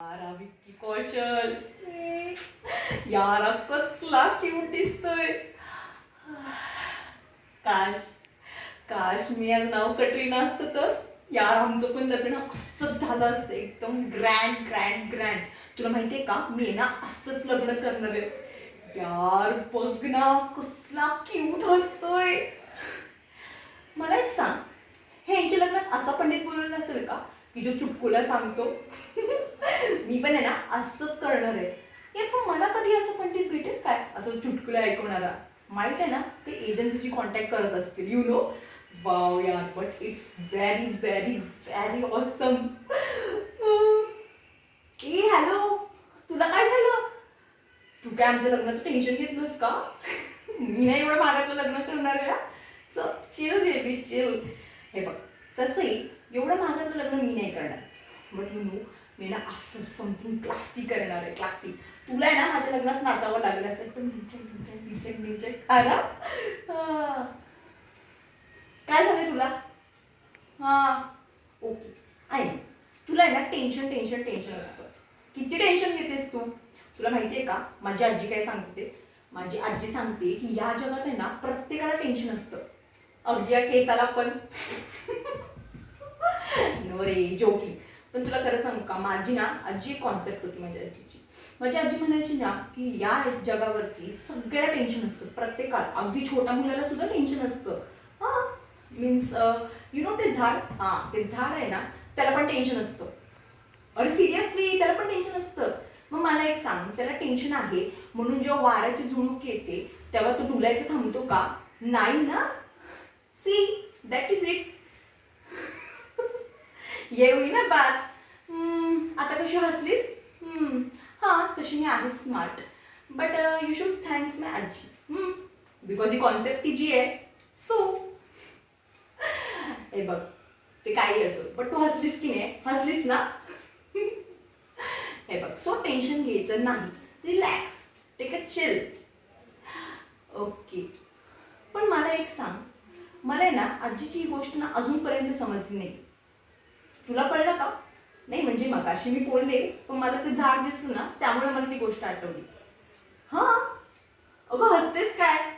यारा विक्की कौशल. यारा कसला क्यूट दिसतोय. काश काश मी आज नाव कटरीना असतं तर यार आमचं पण लग्न असंच झालं असतं. एकदम ग्रँड ग्रँड ग्रँड तुला माहितीये का? मी ना असंच लग्न करणार आहे. यार बघ ना कसला क्यूट हसतोय. मला एक सांग हे यांच्या लग्नात असा पंडित बोलवला असेल का? की जो चुटकुला सांगतो? मी पण आहे ना असंच करणार आहे. यार पण मला कधी असं पंडित भेटेल? काय? असं चुटकुला ऐकवणारा. माहीत आहे ना ते एजन्सीशी कॉन्टॅक्ट करत असतील. यू नो वाव यार but it's very very very awesome A hello तुला काय झालं? तू काय आमच्या लग्नाचं टेन्शन घेतलंस का? मी नाही एवढं महागातलं लग्न करणार आहे सो चिल बेबी चिल हे बघ तसंही एवढं महागातलं लग्न मी नाही करणार. बट यू नो मी ना असं समथिंग क्लासिक करणार आहे क्लासिक तुला आहे ना माझ्या लग्नात नाचावं लागलं असेल तर निंचक निंचक निंचक निंचक हा काय झालंय तुला? हां. ओके. आहे ना तुला आहे ना टेन्शन टेन्शन टेन्शन असतं. किती टेन्शन घेतेस तू? तुला माहिती आहे का? माझी आजी काय सांगते? माझी आजी सांगते की या जगात आहे ना प्रत्येकाला टेन्शन असतं. अगदी या केसाला पण. नो रे जोकिंग पण तुला खरं सांगू का माझी ना आजी एक कॉन्सेप्ट होती माझ्या आजीची. माझी आजी म्हणायची ना की या जगावरती सगळ्याला टेन्शन असतं. प्रत्येकाला अगदी छोट्या मुलाला सुद्धा टेन्शन असतं. हां? मीन्स यु नो ते झाड? हां ते झाड आहे ना त्याला पण टेन्शन असतं. अरे सिरियसली त्याला पण टेन्शन असतं. मग मला एक सांग त्याला टेन्शन आहे म्हणून जेव्हा वाऱ्याची झुळूक येते तेव्हा तो डुलायचं थांबतो का? नाही ना? सी दॅट इज इट येऊ ना बात आता कशी हसलीस? हां तशी मी आहे smart but you should thanks my आजी. बिकॉज ही कॉन्सेप्ट तिची आहे. सो हे बघ ते काही असो पण तू हसलीस की नाही? हसलीस ना? हे बघ सो टेन्शन घ्यायचं नाही. Relax take a chill okay पण मला एक सांग. मला आहे ना आजीची ही गोष्ट ना अजूनपर्यंत समजली नाही. तुला कळलं का? नाही म्हणजे मगाशी मी बोलले पण मला ते झाड दिसलं ना त्यामुळे मला ती गोष्ट आठवली. हां? अगं हसतेस काय?